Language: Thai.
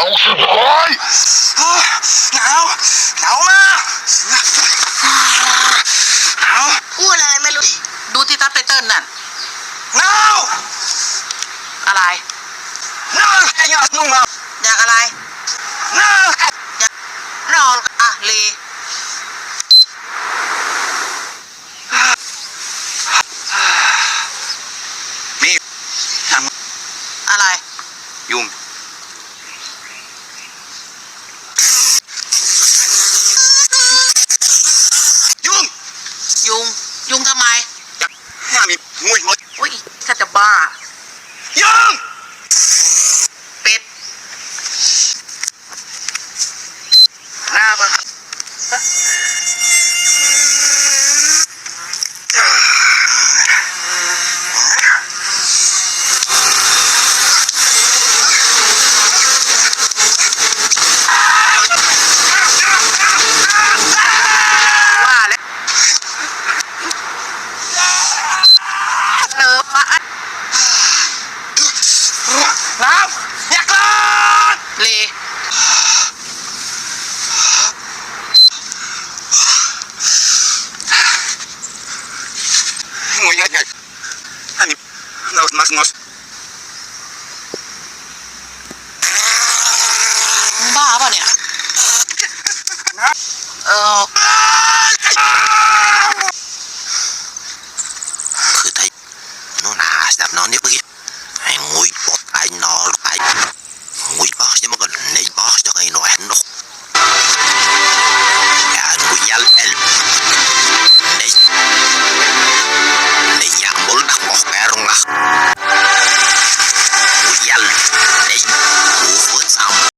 โอ้ยหนาวหนาวมากหนาวพูดอะไรไม่รู้ ดูที่ทับไตเติ้ลนั่นหนาวอะไรหนาวอยอดนุ่มมาอยากอะไรหนาวนอนอะลีมีอะไรยุ่งยุง ยุง ยุงทำไมจับหน้ามีมวยหัวอุ้ยถ้าจะบ้ายุง Ujawiaj. Ani. No, masz nos. บ้าป่ะเนี่ย เออคือไทยโน่นหาสนับนอนนี่เมื่อกี้